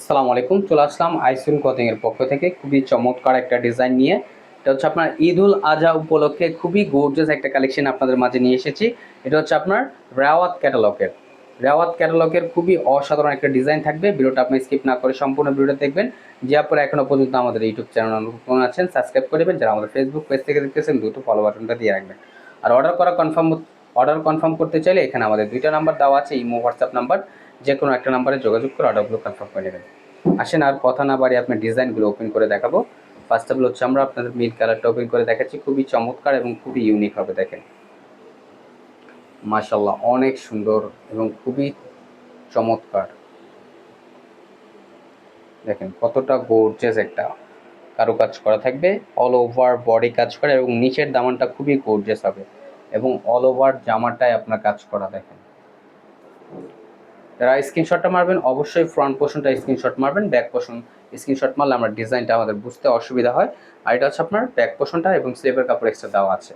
আসসালামু আলাইকুম, চলে আসলাম আইসুন কোচিং এর পক্ষ থেকে। খুবই চমৎকার একটা ডিজাইন নিয়ে। এটা হচ্ছে আপনার ঈদ উল আজহা উপলক্ষে খুবই গোর্জাস একটা কালেকশন আপনাদের মাঝে নিয়ে এসেছি। এটা হচ্ছে আপনার রেওয়াত ক্যাটালগের রেওয়াত ক্যাটালগের খুবই অসাধারণ একটা ডিজাইন থাকবে। ভিডিওটা আপনি স্কিপ না করে সম্পূর্ণ ভিডিওটা দেখবেন। যে আপনারা এখনও পর্যন্ত আমাদের ইউটিউব চ্যানেল অনুকরণ আছেন সাবস্ক্রাইব করে দেবেন। যারা আমাদের ফেসবুক পেজ থেকে দেখতেছেন দুটো ফলো বাটনটা দিয়ে রাখবেন। আর অর্ডার করা কনফার্ম অর্ডার কনফার্ম করতে চাইলে এখানে আমাদের দুইটা নাম্বার দেওয়া আছে, ইমো হোয়াটসঅ্যাপ নাম্বার যে কোনো একটা নাম্বারে যোগাযোগ করে অর্ডারগুলো কনফার্ম করে নেবেন। আসেন আর কথা না বাড়ি আপনার ডিজাইনগুলো ওপেন করে দেখাবো। ফার্স্ট অফ হচ্ছে আমরা আপনাদের মিল কালারটা ওপেন করে দেখাচ্ছি। খুবই চমৎকার এবং খুবই ইউনিক হবে, দেখেন। মাশাল্লাহ অনেক সুন্দর এবং খুবই চমৎকার। দেখেন, কতটা গোর্জেস একটা কারও কাজ করা থাকবে। অল ওভার বডি কাজ করা এবং নিচের দামানটা খুবই গোর্জেস হবে। এবং অল ওভার জামাটায় আপনার কাজ করা, দেখেন। যারা স্ক্রিনশটটা মারবেন, অবশ্যই ফ্রন্ট পোর্শনটা স্ক্রিনশট মারবেন ব্যাক পোর্শন স্ক্রিনশট মারলে আমরা ডিজাইনটা আমাদের বুঝতে অসুবিধা হয়। আর এটা হচ্ছে আপনার ব্যাক পোর্শনটা এবং স্লিপের কাপড় এক্সট্রা দেওয়া আছে।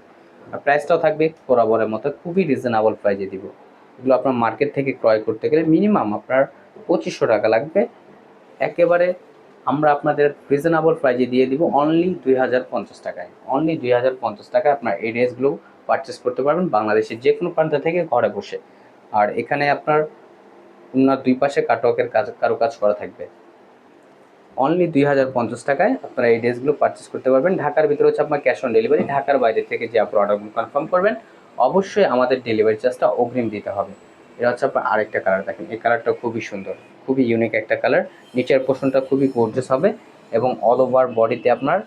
আর প্রাইসটাও থাকবে বরাবরের মতো, খুবই রিজনেবল প্রাইজে দিব। এগুলো আপনার মার্কেট থেকে ক্রয় করতে গেলে মিনিমাম আপনার পঁচিশশো টাকা লাগবে। একেবারে আমরা আপনাদের রিজনেবল প্রাইজে দিয়ে দিব অনলি দুই হাজার পঞ্চাশ টাকায়। অনলি দুই হাজার পঞ্চাশ টাকায় আপনার এই ড্রেসগুলো পারচেস করতে পারবেন বাংলাদেশের যে কোনো প্রান্ত থেকে ঘরে বসে। আর এখানে আপনার উনার দুই পাশে কাটওয়ার্কের কাজ কারও কাজ করা থাকবে। অনলি দুই হাজার পঞ্চাশ টাকায় আপনারা এই ড্রেসগুলো পারচেস করতে পারবেন। ঢাকার ভিতরে হচ্ছে আপনার ক্যাশ অন ডেলিভারি ঢাকার বাইরে থেকে যে আপনার অর্ডারগুলো কনফার্ম করবেন, অবশ্যই আমাদের ডেলিভারি চার্জটা অগ্রিম দিতে হবে। এটা হচ্ছে আপনার আরেকটা কালার দেখেন। এই কালারটা খুবই সুন্দর, খুবই ইউনিক একটা কালার নিচের পোর্শনটা খুবই গোর্জেস হবে এবং অল ওভার বডিতে আপনার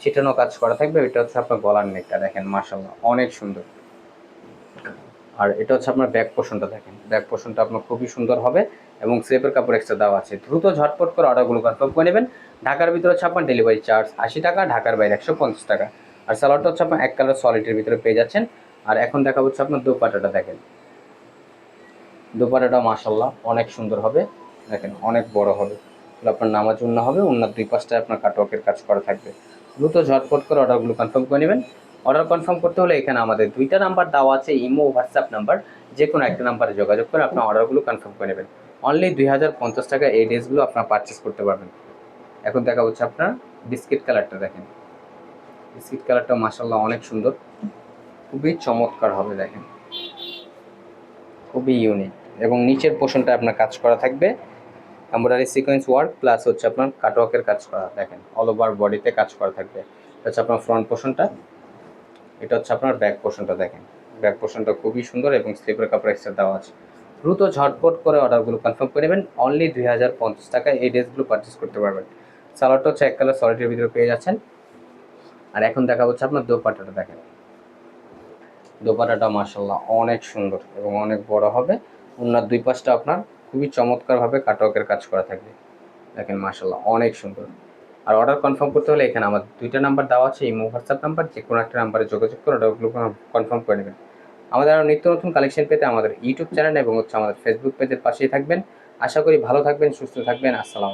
ছিটানো কাজ করা থাকবে। এটা হচ্ছে আপনার গলার নেকটা দেখেন মার্শাল্লাহ অনেক সুন্দর। আর এটা হচ্ছে আপনার ব্যাক পোর্শনটা দেখেন। ব্যাক পোর্শনটা আপনার খুবই সুন্দর হবে এবং স্লেপের কাপড় এক্সট্রা দেওয়া আছে। দ্রুত ঝটপট করে অর্ডারগুলো কনফার্ম করে নেবেন। ঢাকার ভিতরে হচ্ছে আপনার ডেলিভারি চার্জ আশি টাকা, ঢাকার বাইরে একশো পঞ্চাশ টাকা। আর সালোয়ারটা হচ্ছে আপনার এক কালার সলিডের ভিতরে পেয়ে যাচ্ছেন। আর এখন দেখা হচ্ছে আপনার দোপাটাটা দেখেন। দোপাটাটা মাসাল্লাহ অনেক সুন্দর হবে। দেখেন, অনেক বড় হবে। আপনার নামাজ উন্না হবে, উন্নার দুই পাশটায় আপনার কাটওয়ার্কের কাজ করা থাকবে। দ্রুত ঝটপট করে অর্ডারগুলো কনফার্ম করে নেবেন। অর্ডার কনফার্ম করতে হলে এখানে আমাদের দুইটা নাম্বার দেওয়া আছে ইমো হোয়াটসঅ্যাপ নাম্বার যে কোনো একটা নাম্বারে যোগাযোগ করে আপনার অর্ডারগুলো কনফার্ম করে নেবেন। অনলি দুই হাজার পঞ্চাশ টাকা এই ড্রেসগুলো আপনার পারচেস করতে পারবেন। এখন দেখা হচ্ছে আপনার বিস্কিট কালারটা দেখেন। বিস্কিট কালারটা মাসাল্লাহ অনেক সুন্দর। খুবই চমৎকার হবে দেখেন। খুবই ইউনিক এবং নিচের পোর্শনটা আপনার কাজ করা থাকবে। এমব্রয়ডারি সিকোয়েন্স ওয়ার্ক প্লাস হচ্ছে আপনার কাটওয়ার্কের কাজ করা, দেখেন। অল ওভার বডিতে কাজ করা থাকবে। হচ্ছে আপনার ফ্রন্ট পোর্শনটা এটা হচ্ছে আপনার ব্যাক পোর্শনটা দেখেন। ব্যাক পোর্শনটা খুবই সুন্দর এবং স্লিপের কাপড় এক্সট্রা দেওয়া আছে। দ্রুত ঝটপট করে অর্ডারগুলো কনফার্ম করে নেবেন। অনলি দুই হাজার পঞ্চাশ টাকায় এই ড্রেসগুলো পারচেস করতে পারবেন। সালোয়ারটা হচ্ছে এক কালার সলিডের ভিতরে পেয়ে যাচ্ছেন। আর এখন দেখা হচ্ছে আপনার দোপাটাটা দেখেন। দোপাট্টাটা মাসাল্লাহ অনেক সুন্দর এবং অনেক বড় হবে। ওনার দুই পাশটা আপনার খুবই চমৎকারভাবে কাটওয়ার্কের কাজ করা থাকবে। দেখেন মাসাল্লাহ অনেক সুন্দর। আর অর্ডার কনফার্ম করতে হলে এখানে আমার দুইটা নাম্বার দেওয়া আছে ইমো হোয়াটসঅ্যাপ নাম্বার যে কোনো একটা নাম্বারে যোগাযোগ করে অর্ডারগুলো কনফার্ম করে নেবেন। আমাদের আরও নিত্য নতুন কালেকশন পেতে আমাদের ইউটিউব চ্যানেল এবং হচ্ছে আমাদের ফেসবুক পেজের পাশেই থাকবেন। আশা করি ভালো থাকবেন, সুস্থ থাকবেন, আসসালাম